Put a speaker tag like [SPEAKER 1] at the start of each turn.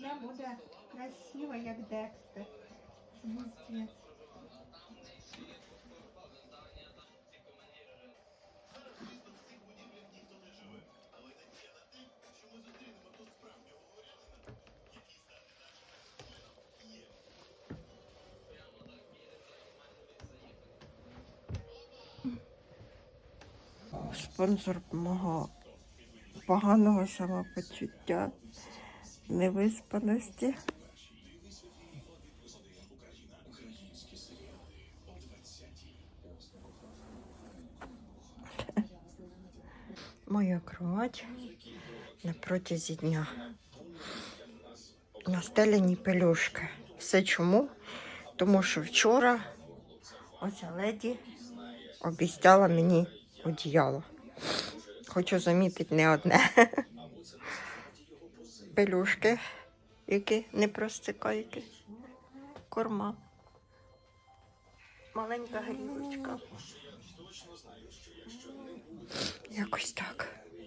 [SPEAKER 1] дня буде красива, як Декстер. Спонсор мого поганого самопочуття, невиспаності. Моя кровать на протязі дня. Настеляні пелюшки. Все чому? Тому що вчора оця леді обіцяла мені одіяло. Хочу замітити не одне. Пелюшки, які не простикайки. Корма. Маленька грілочка. Якось так.